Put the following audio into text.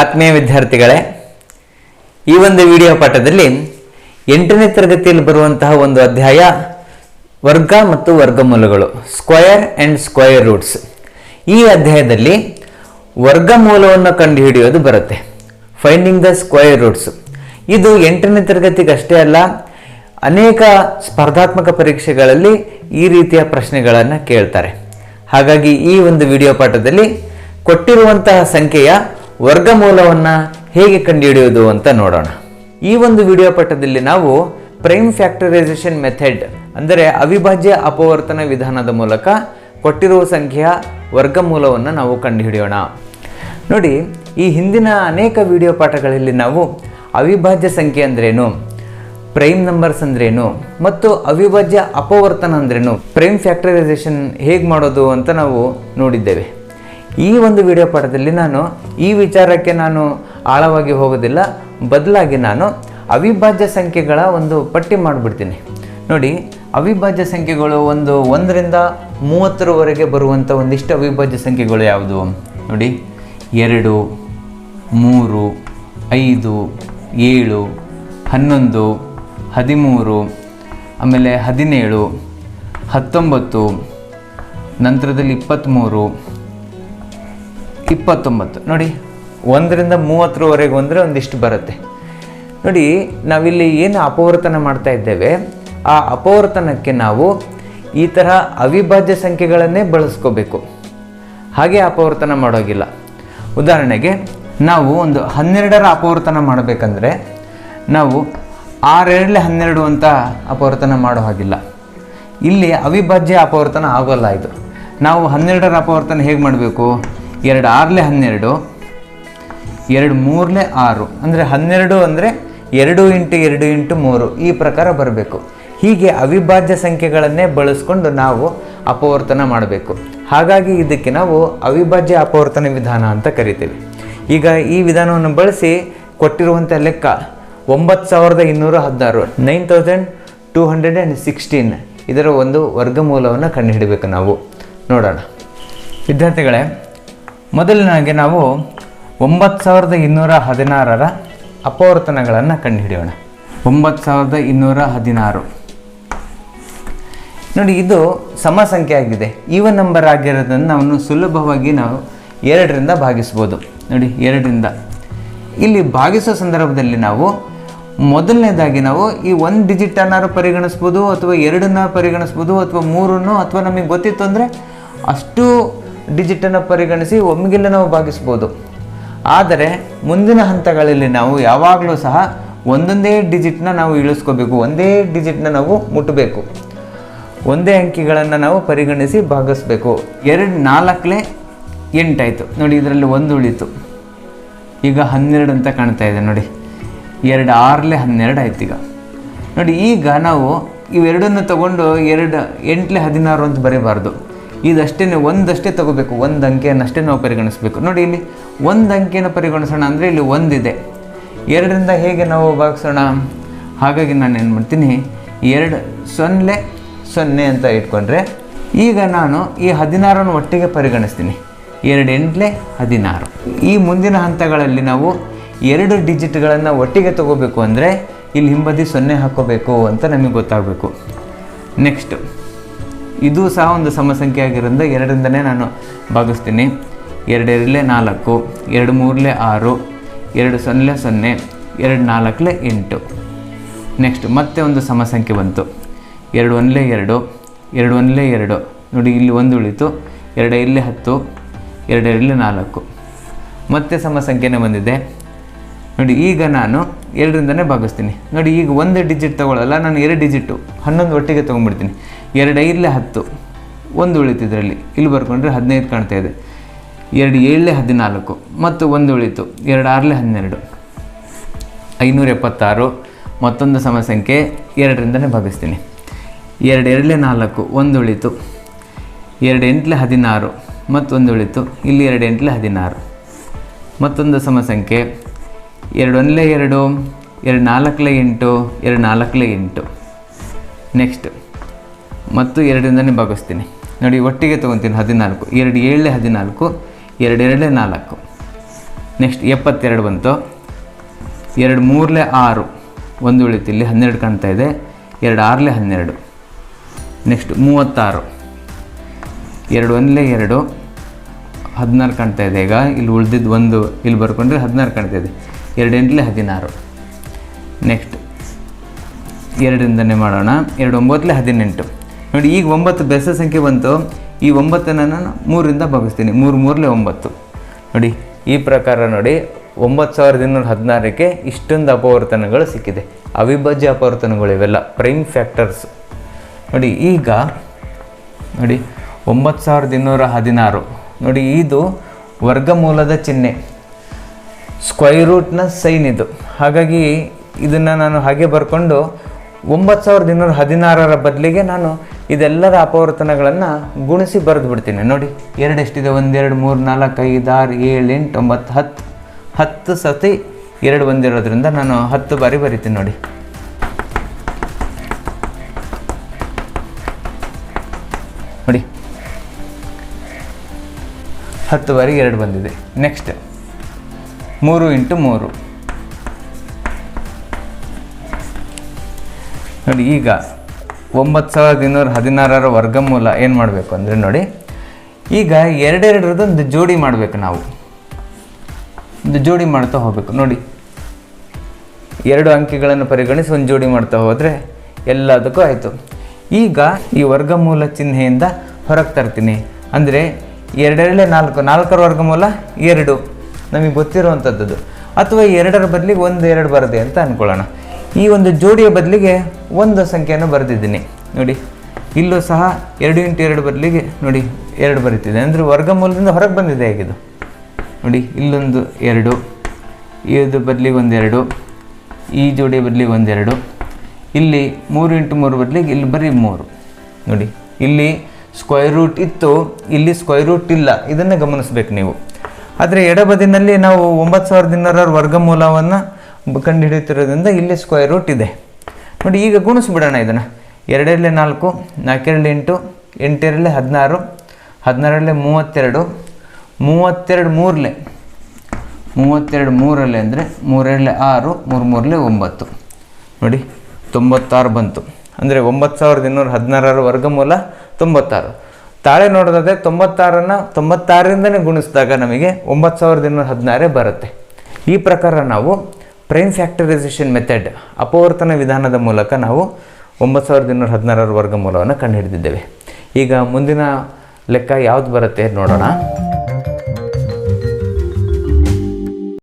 ಆತ್ಮೀಯ ವಿದ್ಯಾರ್ಥಿಗಳೇ, ಈ ಒಂದು ವಿಡಿಯೋ ಪಾಠದಲ್ಲಿ ಎಂಟನೇ ತರಗತಿಯಲ್ಲಿ ಬರುವಂತಹ ಒಂದು ಅಧ್ಯಾಯ, ವರ್ಗ ಮತ್ತು ವರ್ಗಮೂಲಗಳು ಸ್ಕ್ವಯರ್ ಆ್ಯಂಡ್ ಸ್ಕ್ವಯರ್ ರೂಟ್ಸ್ ಈ ಅಧ್ಯಾಯದಲ್ಲಿ ವರ್ಗಮೂಲವನ್ನು ಕಂಡುಹಿಡಿಯೋದು ಬರುತ್ತೆ. ಫೈಂಡಿಂಗ್ ದ ಸ್ಕ್ವಯರ್ ರೂಟ್ಸ್ ಇದು ಎಂಟನೇ ತರಗತಿಗಷ್ಟೇ ಅಲ್ಲ, ಅನೇಕ ಸ್ಪರ್ಧಾತ್ಮಕ ಪರೀಕ್ಷೆಗಳಲ್ಲಿ ಈ ರೀತಿಯ ಪ್ರಶ್ನೆಗಳನ್ನು ಕೇಳ್ತಾರೆ. ಹಾಗಾಗಿ ಈ ಒಂದು ವಿಡಿಯೋ ಪಾಠದಲ್ಲಿ ಕೊಟ್ಟಿರುವಂತಹ ಸಂಖ್ಯೆಯ ವರ್ಗಮೂಲವನ್ನು ಹೇಗೆ ಕಂಡುಹಿಡಿಯುವುದು ಅಂತ ನೋಡೋಣ. ಈ ಒಂದು ವಿಡಿಯೋ ಪಾಠದಲ್ಲಿ ನಾವು ಪ್ರೈಮ್ ಫ್ಯಾಕ್ಟರೈಸೇಷನ್ ಮೆಥಡ್, ಅಂದರೆ ಅವಿಭಾಜ್ಯ ಅಪವರ್ತನ ವಿಧಾನದ ಮೂಲಕ ಕೊಟ್ಟಿರುವ ಸಂಖ್ಯೆಯ ವರ್ಗಮೂಲವನ್ನು ನಾವು ಕಂಡುಹಿಡಿಯೋಣ. ನೋಡಿ, ಈ ಹಿಂದಿನ ಅನೇಕ ವಿಡಿಯೋ ಪಾಠಗಳಲ್ಲಿ ನಾವು ಅವಿಭಾಜ್ಯ ಸಂಖ್ಯೆ ಅಂದ್ರೇನು, ಪ್ರೈಮ್ ನಂಬರ್ಸ್ ಅಂದ್ರೇನು, ಮತ್ತು ಅವಿಭಾಜ್ಯ ಅಪವರ್ತನ ಅಂದ್ರೇನು, ಪ್ರೈಮ್ ಫ್ಯಾಕ್ಟರೈಸೇಷನ್ ಹೇಗೆ ಮಾಡೋದು ಅಂತ ನಾವು ನೋಡಿದ್ದೇವೆ. ಈ ಒಂದು ವಿಡಿಯೋ ಪಾಠದಲ್ಲಿ ನಾನು ಈ ವಿಚಾರಕ್ಕೆ ನಾನು ಆಳವಾಗಿ ಹೋಗೋದಿಲ್ಲ. ಬದಲಾಗಿ ನಾನು ಅವಿಭಾಜ್ಯ ಸಂಖ್ಯೆಗಳ ಒಂದು ಪಟ್ಟಿ ಮಾಡಿಬಿಡ್ತೀನಿ. ನೋಡಿ, ಅವಿಭಾಜ್ಯ ಸಂಖ್ಯೆಗಳು ಒಂದು ಒಂದರಿಂದ ಮೂವತ್ತರವರೆಗೆ ಬರುವಂಥ ಒಂದಿಷ್ಟು ಅವಿಭಾಜ್ಯ ಸಂಖ್ಯೆಗಳು ಯಾವುದು? ನೋಡಿ, ಎರಡು, ಮೂರು, ಐದು, ಏಳು, ಹನ್ನೊಂದು, ಹದಿಮೂರು, ಆಮೇಲೆ ಹದಿನೇಳು, ಹತ್ತೊಂಬತ್ತು, ನಂತರದಲ್ಲಿ ಇಪ್ಪತ್ತ್ಮೂರು ಇಪ್ಪತ್ತೊಂಬತ್ತು. ನೋಡಿ, ಒಂದರಿಂದ ಮೂವತ್ತರವರೆಗೆ ಅಂದರೆ ಒಂದಿಷ್ಟು ಬರುತ್ತೆ. ನೋಡಿ, ನಾವಿಲ್ಲಿ ಏನು ಅಪವರ್ತನ ಮಾಡ್ತಾ ಇದ್ದೇವೆ, ಆ ಅಪವರ್ತನಕ್ಕೆ ನಾವು ಈ ತರಹ ಅವಿಭಾಜ್ಯ ಸಂಖ್ಯೆಗಳನ್ನೇ ಬಳಸ್ಕೋಬೇಕು. ಹಾಗೆ ಅಪವರ್ತನ ಮಾಡೋಗಿಲ್ಲ ಉದಾಹರಣೆಗೆ, ನಾವು ಒಂದು ಹನ್ನೆರಡರ ಅಪವರ್ತನ ಮಾಡಬೇಕಂದ್ರೆ, ನಾವು ಆರೆರಡಲೆ ಹನ್ನೆರಡು ಅಂತ ಅಪವರ್ತನ ಮಾಡೋ ಹಾಗಿಲ್ಲ. ಇಲ್ಲಿ ಅವಿಭಾಜ್ಯ ಅಪವರ್ತನ ಆಗೋಲ್ಲ ಇದು. ನಾವು ಹನ್ನೆರಡರ ಅಪವರ್ತನ ಹೇಗೆ ಮಾಡಬೇಕು? ಎರಡು ಆರಲೆ ಹನ್ನೆರಡು, ಎರಡು ಮೂರಲೆ ಆರು. ಅಂದರೆ ಹನ್ನೆರಡು ಅಂದರೆ ಎರಡು ಇಂಟು ಎರಡು ಇಂಟು ಮೂರು. ಈ ಪ್ರಕಾರ ಬರಬೇಕು. ಹೀಗೆ ಅವಿಭಾಜ್ಯ ಸಂಖ್ಯೆಗಳನ್ನೇ ಬಳಸ್ಕೊಂಡು ನಾವು ಅಪವರ್ತನ ಮಾಡಬೇಕು. ಹಾಗಾಗಿ ಇದಕ್ಕೆ ನಾವು ಅವಿಭಾಜ್ಯ ಅಪವರ್ತನ ವಿಧಾನ ಅಂತ ಕರಿತೀವಿ. ಈಗ ಈ ವಿಧಾನವನ್ನು ಬಳಸಿ ಕೊಟ್ಟಿರುವಂಥ ಲೆಕ್ಕ ಒಂಬತ್ತು ಸಾವಿರದ ಇನ್ನೂರ ಹದಿನಾರು, nine thousand two hundred and sixteen. ಇದರ ಒಂದು ವರ್ಗಮೂಲವನ್ನು ಕಂಡುಹಿಡಬೇಕು ನಾವು. ನೋಡೋಣ. ವಿದ್ಯಾರ್ಥಿಗಳೇ ಮೊದಲನಾಗಿ ನಾವು ಒಂಬತ್ತು ಸಾವಿರದ ಇನ್ನೂರ ಹದಿನಾರರ ಅಪವರ್ತನಗಳನ್ನು ಕಂಡುಹಿಡಿಯೋಣ. ಒಂಬತ್ತು ಸಾವಿರದ ಇನ್ನೂರ ಹದಿನಾರು. ನೋಡಿ, ಇದು ಸಮ ಸಂಖ್ಯೆ ಆಗಿದೆ. ಈವನ್ ನಂಬರ್ ಆಗಿರೋದನ್ನು ನಾವು ಸುಲಭವಾಗಿ ನಾವು ಎರಡರಿಂದ ಭಾಗಿಸ್ಬೋದು. ನೋಡಿ, ಎರಡರಿಂದ. ಇಲ್ಲಿ ಭಾಗಿಸೋ ಸಂದರ್ಭದಲ್ಲಿ ನಾವು ಮೊದಲನೇದಾಗಿ ನಾವು ಈ ಒಂದು ಡಿಜಿಟ್ ಅನ್ನಾರು ಪರಿಗಣಿಸ್ಬೋದು ಅಥವಾ ಎರಡನ್ನ ಪರಿಗಣಿಸ್ಬೋದು ಅಥವಾ ಮೂರನ್ನು, ಅಥವಾ ನಮಗೆ ಗೊತ್ತಿತ್ತು ಅಂದರೆ ಅಷ್ಟು ಡಿಜಿಟನ್ನು ಪರಿಗಣಿಸಿ ಒಮ್ಮಿಗೆಲ್ಲ ನಾವು ಭಾಗಿಸ್ಬೋದು. ಆದರೆ ಮುಂದಿನ ಹಂತಗಳಲ್ಲಿ ನಾವು ಯಾವಾಗಲೂ ಸಹ ಒಂದೊಂದೇ ಡಿಜಿಟ್ನ ನಾವು ಇಳಿಸ್ಕೋಬೇಕು. ಒಂದೇ ಡಿಜಿಟ್ನ ನಾವು ಮುಟ್ಟಬೇಕು ಒಂದೇ ಅಂಕಿಗಳನ್ನು ನಾವು ಪರಿಗಣಿಸಿ ಭಾಗಿಸ್ಬೇಕು. ಎರಡು ನಾಲ್ಕಲೇ ಎಂಟಾಯಿತು ನೋಡಿ, ಇದರಲ್ಲಿ ಒಂದು ಉಳಿತು. ಈಗ ಹನ್ನೆರಡು ಅಂತ ಕಾಣ್ತಾ ಇದೆ ನೋಡಿ. ಎರಡು ಆರಲೆ ಹನ್ನೆರಡು ಆಯ್ತು ಈಗ. ನೋಡಿ, ಈಗ ನಾವು ಇವೆರಡನ್ನು ತಗೊಂಡು ಎರಡು ಎಂಟ್ಲೆ ಹದಿನಾರು ಅಂತ ಬರೀಬಾರ್ದು. ಇದಷ್ಟೇ ಒಂದಷ್ಟೇ ತಗೋಬೇಕು. ಒಂದು ಅಂಕೆಯನ್ನಷ್ಟೇ ನಾವು ಪರಿಗಣಿಸಬೇಕು. ನೋಡಿ ಇಲ್ಲಿ, ಒಂದು ಅಂಕೆಯನ್ನು ಪರಿಗಣಿಸೋಣ ಅಂದರೆ ಇಲ್ಲಿ ಒಂದಿದೆ. ಎರಡರಿಂದ ಹೇಗೆ ನಾವು ಭಾಗಿಸೋಣ? ಹಾಗಾಗಿ ನಾನು ಏನು ಮಾಡ್ತೀನಿ, ಎರಡು ಸೊನ್ನೆ ಸೊನ್ನೆ ಅಂತ ಇಟ್ಕೊಂಡ್ರೆ, ಈಗ ನಾನು ಈ ಹದಿನಾರನ್ನು ಒಟ್ಟಿಗೆ ಪರಿಗಣಿಸ್ತೀನಿ. ಎರಡು ಎಂಟ್ಲೆ ಹದಿನಾರು. ಈ ಮುಂದಿನ ಹಂತಗಳಲ್ಲಿ ನಾವು ಎರಡು ಡಿಜಿಟ್ಗಳನ್ನು ಒಟ್ಟಿಗೆ ತಗೋಬೇಕು ಅಂದರೆ ಇಲ್ಲಿ ಹಿಂಬದಿ ಸೊನ್ನೆ ಹಾಕೋಬೇಕು ಅಂತ ನಮಗೆ ಗೊತ್ತಾಗಬೇಕು. ನೆಕ್ಸ್ಟ್. ಇದು ಸಹ ಒಂದು ಸಮಸಂಖ್ಯೆ ಆಗಿರೋದ್ರಿಂದ ಎರಡರಿಂದನೇ ನಾನು ಭಾಗಿಸ್ತೀನಿ. ಎರಡೆರಡಲೆ ನಾಲ್ಕು, ಎರಡು ಮೂರಲೆ ಆರು, ಎರಡು ಸೊನ್ನೆ ಸೊನ್ನೆ, ಎರಡು ನಾಲ್ಕಲೆ ಎಂಟು. ನೆಕ್ಸ್ಟ್ ಮತ್ತೆ ಒಂದು ಸಮಸಂಖ್ಯೆ ಬಂತು. ಎರಡು ಒಂದಲೇ ಎರಡು ಎರಡು ಒಂದಲೇ ಎರಡು. ನೋಡಿ, ಇಲ್ಲಿ ಒಂದು ಉಳಿತು. ಎರಡು ಇಲ್ಲೇ ಹತ್ತು ಎರಡು ಎರಡಲೇ ನಾಲ್ಕು. ಮತ್ತೆ ಸಮಸಂಖ್ಯೆನೇ ಬಂದಿದೆ. ನೋಡಿ, ಈಗ ನಾನು ಎರಡರಿಂದನೇ ಭಾಗಿಸ್ತೀನಿ. ನೋಡಿ, ಈಗ ಒಂದು ಡಿಜಿಟ್ ತೊಗೊಳ್ಳಲ್ಲ, ನಾನು ಎರಡು ಡಿಜಿಟು ಹನ್ನೊಂದು ಒಟ್ಟಿಗೆ ತೊಗೊಂಡ್ಬಿಡ್ತೀನಿ. ಎರಡು ಐದಲೇ ಹತ್ತು, ಒಂದು ಉಳಿತು ಇದರಲ್ಲಿ. ಇಲ್ಲಿ ಬರ್ಕೊಂಡ್ರೆ ಹದಿನೈದು ಕಾಣ್ತಾ ಇದೆ. ಎರಡು ಏಳಲೆ ಹದಿನಾಲ್ಕು, ಮತ್ತು ಒಂದು ಉಳಿತು. ಎರಡು ಆರಲೆ ಹನ್ನೆರಡು. ಐನೂರ ಎಪ್ಪತ್ತಾರು, ಮತ್ತೊಂದು ಸಮಸಂಖ್ಯೆ ಎರಡರಿಂದನೇ ಭಾಗಿಸ್ತೀನಿ. ಎರಡು ಎರಡಲೇ ನಾಲ್ಕು, ಒಂದು ಉಳಿತು. ಎರಡು ಎಂಟಲೆ ಹದಿನಾರು, ಮತ್ತೊಂದು ಉಳಿತು. ಇಲ್ಲಿ ಎರಡು ಎಂಟಲೆ ಹದಿನಾರು. ಮತ್ತೊಂದು ಸಮಸಂಖ್ಯೆ ಎರಡು ಒಂದಲೇ ಎರಡು ಎರಡು ನಾಲ್ಕಲೇ ಎಂಟು ಎರಡು ನಾಲ್ಕಲೇ ಎಂಟು. ನೆಕ್ಸ್ಟ್ ಮತ್ತು ಎರಡರಿಂದನೇ ಭಾಗಿಸ್ತೀನಿ. ನೋಡಿ, ಒಟ್ಟಿಗೆ ತೊಗೊತೀನಿ ಹದಿನಾಲ್ಕು. ಎರಡು ಏಳಲೇ ಹದಿನಾಲ್ಕು, ಎರಡು ಎರಡೇ ನಾಲ್ಕು. ನೆಕ್ಸ್ಟ್ ಎಪ್ಪತ್ತೆರಡು ಬಂತು. ಎರಡು ಮೂರಲೆ ಆರು. ಒಂದು ಉಳಿತು ಇಲ್ಲಿ ಹನ್ನೆರಡು ಕಾಣ್ತಾ ಇದೆ. ಎರಡು ಆರಲೆ ಹನ್ನೆರಡು. ನೆಕ್ಸ್ಟ್ ಮೂವತ್ತಾರು. ಎರಡು ಒಂದಲೇ ಎರಡು. ಹದಿನಾರು ಕಾಣ್ತಾ ಇದೆ. ಈಗ ಇಲ್ಲಿ ಉಳಿದಿದ್ದು ಒಂದು, ಇಲ್ಲಿ ಬರ್ಕೊಂಡ್ರೆ ಹದಿನಾರು ಕಾಣ್ತಾ ಇದೆ. ಎರಡು ಎಂಟಲೇ ಹದಿನಾರು. ನೆಕ್ಸ್ಟ್ ಎರಡರಿಂದನೇ ಮಾಡೋಣ. ಎರಡು ಒಂಬತ್ತಲೇ ಹದಿನೆಂಟು. ನೋಡಿ, ಈಗ ಒಂಬತ್ತು ಬೆಸ ಸಂಖ್ಯೆ ಬಂತು. ಈ ಒಂಬತ್ತನ್ನು ನಾನು ಮೂರರಿಂದ ಭಾಗಿಸ್ತೀನಿ. ಮೂರು ಮೂರಲೇ ಒಂಬತ್ತು. ನೋಡಿ, ಈ ಪ್ರಕಾರ ನೋಡಿ, ಒಂಬತ್ತು ಸಾವಿರದ ಇನ್ನೂರ ಹದಿನಾರಕ್ಕೆ ಇಷ್ಟೊಂದು ಅಪವರ್ತನಗಳು ಸಿಕ್ಕಿದೆ. ಅವಿಭಾಜ್ಯ ಅಪವರ್ತನಗಳು ಇವೆಲ್ಲ. ಪ್ರೈಮ್ ಫ್ಯಾಕ್ಟರ್ಸ್ ನೋಡಿ, ಈಗ ನೋಡಿ, ಒಂಬತ್ತು ಸಾವಿರದ ಇನ್ನೂರ ಹದಿನಾರು. ನೋಡಿ, ಇದು ವರ್ಗಮೂಲದ ಚಿಹ್ನೆ. ಸ್ಕ್ವೈರ್ ರೂಟ್ನ ಸೈನ್ ಇದು. ಹಾಗಾಗಿ ಇದನ್ನು ನಾನು ಹಾಗೆ ಬರ್ಕೊಂಡು ಒಂಬತ್ತು ಸಾವಿರದ ಇನ್ನೂರ ಹದಿನಾರರ ಬದಲಿಗೆ ನಾನು ಇದೆಲ್ಲರ ಅಪವರ್ತನಗಳನ್ನು ಗುಣಿಸಿ ಬರೆದು ಬಿಡ್ತೀನಿ. ನೋಡಿ, ಎರಡೆಷ್ಟಿದೆ? ಒಂದೆರಡು, ಮೂರು, ನಾಲ್ಕು, ಐದು, ಆರು, ಏಳು, ಎಂಟು, ಒಂಬತ್ತು, ಹತ್ತು. ಹತ್ತು ಸತಿ ಎರಡು ಬಂದಿರೋದ್ರಿಂದ ನಾನು ಹತ್ತು ಬಾರಿ ಬರಿತೀನಿ ನೋಡಿ. ನೋಡಿ. ಹತ್ತು ಬಾರಿ ಎರಡು ಬಂದಿದೆ. ನೆಕ್ಸ್ಟ್ ಮೂರು ಇಂಟು ಮೂರು. ನೋಡಿ, ಈಗ ಒಂಬತ್ತು ಸಾವಿರದ ಇನ್ನೂರ ಹದಿನಾರರ ವರ್ಗಮೂಲ ಏನು ಮಾಡಬೇಕು ಅಂದರೆ ನೋಡಿ, ಈಗ ಎರಡೆರಡರದೊಂದು ಜೋಡಿ ಮಾಡಬೇಕು ನಾವು. ಒಂದು ಜೋಡಿ ಮಾಡ್ತಾ ಹೋಗಬೇಕು. ನೋಡಿ, ಎರಡು ಅಂಕಿಗಳನ್ನು ಪರಿಗಣಿಸಿ ಒಂದು ಜೋಡಿ ಮಾಡ್ತಾ ಹೋದರೆ ಎಲ್ಲದಕ್ಕೂ ಆಯಿತು. ಈಗ ಈ ವರ್ಗಮೂಲ ಚಿಹ್ನೆಯಿಂದ ಹೊರಗೆ ತರ್ತೀನಿ. ಅಂದರೆ ಎರಡೆರಡೇ ನಾಲ್ಕು, ನಾಲ್ಕರ ವರ್ಗಮೂಲ ಎರಡು. ನಮಗೆ ಗೊತ್ತಿರುವಂಥದ್ದು ಅಥವಾ ಎರಡರ ಬದಲಿಗೆ ಒಂದು ಎರಡು ಬರದೆ ಅಂತ ಅಂದ್ಕೊಳ್ಳೋಣ ಈ ಒಂದು ಜೋಡಿಯ ಬದಲಿಗೆ ಒಂದು ಸಂಖ್ಯೆಯನ್ನು ಬರೆದಿದ್ದೀನಿ. ನೋಡಿ, ಇಲ್ಲೂ ಸಹ ಎರಡು ಇಂಟು ಎರಡು ಬದಲಿಗೆ, ನೋಡಿ, ಎರಡು ಬರೀತಿದೆ. ಅಂದರೆ ವರ್ಗಮೂಲದಿಂದ ಹೊರಗೆ ಬಂದಿದೆ ಹೇಗಿದು? ನೋಡಿ, ಇಲ್ಲೊಂದು ಎರಡು ಇದು ಬದಲಿಗೆ ಒಂದೆರಡು ಈ ಜೋಡಿಯ ಬದಲಿಗೆ ಒಂದೆರಡು ಇಲ್ಲಿ ಮೂರು ಇಂಟು ಮೂರು ಬದಲಿಗೆ ಇಲ್ಲಿ ಬರೀ ಮೂರು. ನೋಡಿ, ಇಲ್ಲಿ ಸ್ಕ್ವೈರ್ ರೂಟ್ ಇತ್ತು, ಇಲ್ಲಿ ಸ್ಕ್ವೈರ್ ರೂಟ್ ಇಲ್ಲ. ಇದನ್ನು ಗಮನಿಸ್ಬೇಕು ನೀವು. ಆದರೆ ಎಡಬದಿನಲ್ಲಿ ನಾವು ಒಂಬತ್ತು ಸಾವಿರದ ಇನ್ನೂರರ ವರ್ಗಮೂಲವನ್ನು ಕಂಡುಹಿಡಿಯುತ್ತಿರೋದ್ರಿಂದ ಇಲ್ಲಿ ಸ್ಕ್ವೇರ್ ರೂಟ್ ಇದೆ. ನೋಡಿ, ಈಗ ಗುಣಿಸ್ಬಿಡೋಣ ಇದನ್ನು. ಎರಡೆರಡಲೆ ನಾಲ್ಕು ನಾಲ್ಕೆರಡು ಎಂಟು ಎಂಟೆರಡಲೆ ಹದಿನಾರು, ಹದಿನಾರರಲ್ಲೇ ಮೂವತ್ತೆರಡು ಮೂವತ್ತೆರಡು ಮೂರಲೆ ಮೂವತ್ತೆರಡು ಮೂರಲ್ಲಿ ಅಂದರೆ ಮೂರೆರಡಲೆ ಆರು, ಮೂರು ಮೂರಲೆ ಒಂಬತ್ತು. ನೋಡಿ, ತೊಂಬತ್ತಾರು ಬಂತು. ಅಂದರೆ ಒಂಬತ್ತು ಸಾವಿರದ ಇನ್ನೂರ ಹದಿನಾರರ ವರ್ಗಮೂಲ ತೊಂಬತ್ತಾರು. ತಾಳೆ ನೋಡೋದಾದ್ರೆ ತೊಂಬತ್ತಾರನ್ನು ತೊಂಬತ್ತಾರರಿಂದನೇ ಗುಣಿಸಿದಾಗ ನಮಗೆ ಒಂಬತ್ತು ಸಾವಿರದ ಇನ್ನೂರ ಹದಿನಾರೇ ಬರುತ್ತೆ. ಈ ಪ್ರಕಾರ ನಾವು ಪ್ರೈಮ್ ಫ್ಯಾಕ್ಟರೈಸೇಷನ್ ಮೆಥಡ್ ಅಪವರ್ತನ ವಿಧಾನದ ಮೂಲಕ ನಾವು ಒಂಬತ್ತು ಸಾವಿರದ ಇನ್ನೂರ ಹದಿನಾರರ ವರ್ಗಮೂಲವನ್ನು ಕಂಡುಹಿಡಿದಿದ್ದೇವೆ. ಈಗ ಮುಂದಿನ ಲೆಕ್ಕ ಯಾವ್ದು ಬರುತ್ತೆ ನೋಡೋಣ.